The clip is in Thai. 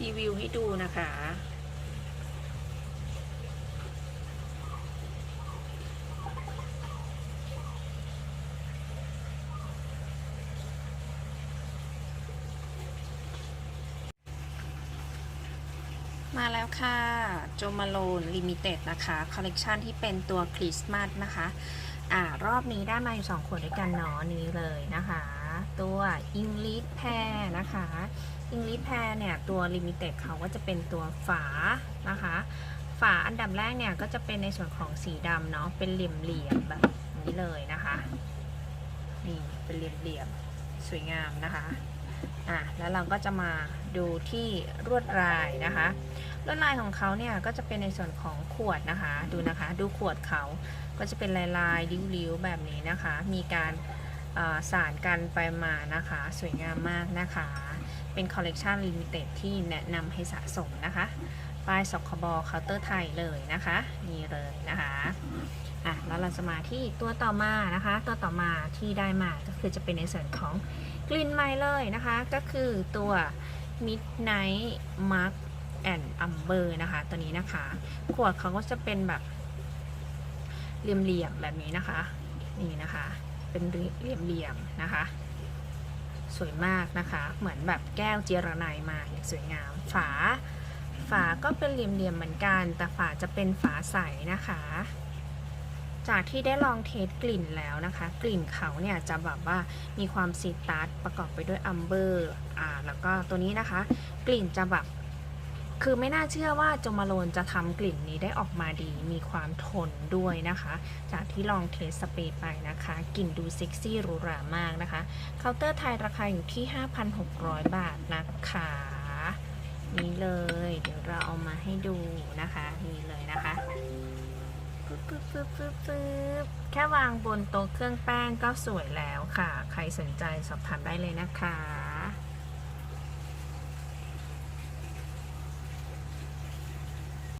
รีวิวให้ดูนะคะ มาแล้วค่ะโจมาโลนลิมิเต็ดนะคะคอลเลกชันที่เป็นตัวคริสต์มาสนะคะอ่ารอบนี้ได้มาอยู่สองขวดด้วยกันเนาะนี้เลยนะคะ ตัวอิงลิ h แพรนะคะอิงลิ h แพรเนี่ยตัวลิมิเต็ดเขาก็จะเป็นตัวฝานะคะ ฝาอันดับแรกเนี่ยก็จะเป็นในส่วนของสีดำเนาะเป็นเหลี่ยมๆแบบนี้เลยนะคะนี่เป็นเหลี่ยมๆสวยงามนะคะอะแล้วเราก็จะมาดูที่ลวดลายนะคะ ลวดลายของเขาเนี่ยก็จะเป็นในส่วนของขวดนะคะ ดูนะคะ ดูขวดเขาก็จะเป็นลายลายๆริ้วๆแบบนี้นะคะ มีการสารกันไปมานะคะ สวยงามมากนะคะ เป็นคอลเลกชันลิมิเต็ดที่แนะนำให้สะสมนะคะป้ายสคบเคาน์เตอร์ไทยเลยนะคะนี่เลยนะคะอะแล้วเราจะมาที่ตัวต่อมานะคะ ตัวต่อมาที่ได้มาก็คือจะเป็นในส่วนของกลิ่นไม้เลยนะคะ ก็คือตัว Midnight Mark and Amber นะคะ ตัวนี้นะคะ ขวดเขาก็จะเป็นแบบเหลี่ยมๆแบบนี้นะคะ นี่นะคะ เป็นเหลี่ยมๆนะคะ สวยมากนะคะ เหมือนแบบแก้วเจรไนมาอย่างสวยงาม ฝา ฝาก็เป็นเหลี่ยมๆเหมือนกัน แต่ฝาจะเป็นฝาใสนะคะ จากที่ได้ลองเทสกลิ่นแล้วนะคะ กลิ่นเขาเนี่ยจะแบบว่ามีความซิตรัสประกอบไปด้วยอัมเบอร์ อ่า แล้วก็ตัวนี้นะคะ กลิ่นจะแบบ คือไม่น่าเชื่อว่าโจมาโลนจะทำกลิ่นนี้ได้ออกมาดี มีความทนด้วยนะคะ จากที่ลองเทสสเปรย์ไปนะคะ กลิ่นดูเซ็กซี่หรูหรามากนะคะ เคาน์เตอร์ไทยราคาอยู่ที่ 5,600 บาทนะคะ นี่เลย เดี๋ยวเราเอามาให้ดูนะคะ นี่เลยนะคะปึ๊บปึ๊บปึ๊บปึ๊บปึ๊บแค่วางบนโต๊ะเครื่องแป้งก็สวยแล้วค่ะ ใครสนใจสอบถามได้เลยนะคะ